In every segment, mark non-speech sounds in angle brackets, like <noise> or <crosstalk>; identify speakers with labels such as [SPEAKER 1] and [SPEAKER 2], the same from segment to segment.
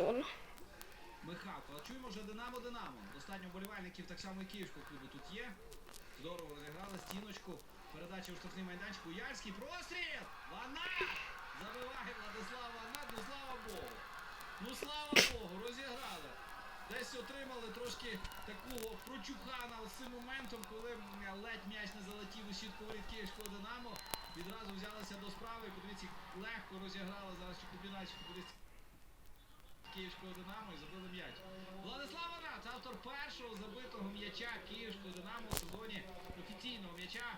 [SPEAKER 1] Воно.
[SPEAKER 2] Михайло, а чуємо вже Динамо Динамо. Достатньо болівальників так само і київського клубу тут є. Здорово розіграли стіночку. Передача у штрафний майданчик. Уярський простріл! Ванат! Забиває Владислав Ванат, ну слава Богу. Ну слава Богу, розіграли. Десь отримали трошки такого прочухана з цим моментом, коли ледь м'яч не залетів у сітку воріт київського Динамо. Відразу взялися до справи. Подивіться, легко розіграли зараз чи футболістів Київського Динамо і забили м'яч. Владислав Ванац, автор першого забитого м'яча Київського Динамо у сезоні офіційного м'яча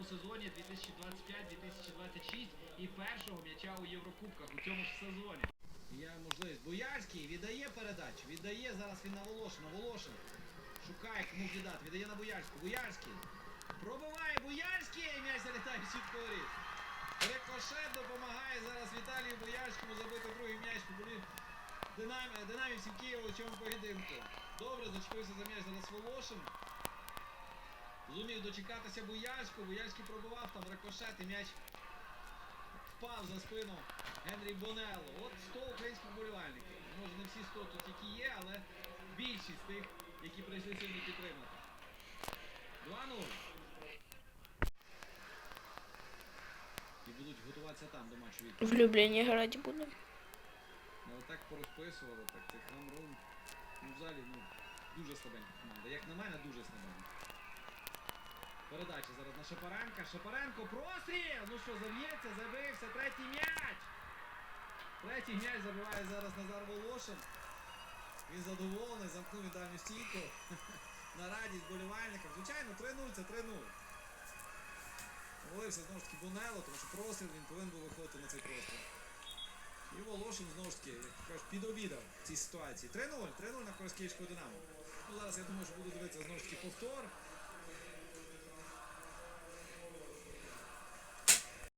[SPEAKER 2] у сезоні 2025-2026 і першого м'яча у Єврокубках у цьому ж сезоні. Є можливість. Боярський віддає передачу. Віддає зараз він на Волошина. Волошин шукає кому віддати. Віддає на Боярську. Боярський. Пробиває Боярський. М'яч залітає в сітку. Рикошет допомагає зараз Віталію Боярському забити другий м'яч. Динам... Динамівців Києва у цьому поєдинку. Добре, зачепився за м'яч зараз Волошин. Зумів дочекатися Боярську. Боярський пробував там рикошет і м'яч впав за спину Генрі Бонелло. От 100 українських вболівальників. Може не всі 100 тут які є, але більшість тих, які прийшли сьогодні підтримати. 2-0. І будуть готуватися там до матчу від.
[SPEAKER 1] Влюблені грати будемо.
[SPEAKER 2] Ну так порозписували, так цей Хамрун. Ну взагалі ну, дуже слабенька команда. Як на мене, дуже слабенька. Передача зараз на Шапаренка. Шапаренко простріл! Ну що, заб'ється, забився, третій м'яч! Третій м'яч забиває зараз Назар Волошин. Він задоволений, замкнув дальню стійку. <laughs> На радість болівальникам. Звичайно, 3-0 це 3-0. Молився знову ж таки Бонело, тому що простріл він повинен був виходити на цей простріл. Волошин знову ж таки, як підобідав в цій ситуації. 3-0, 3-0 на користь Київського Динамо. Ну зараз я думаю, що буду дивитися знову ж таки повтор.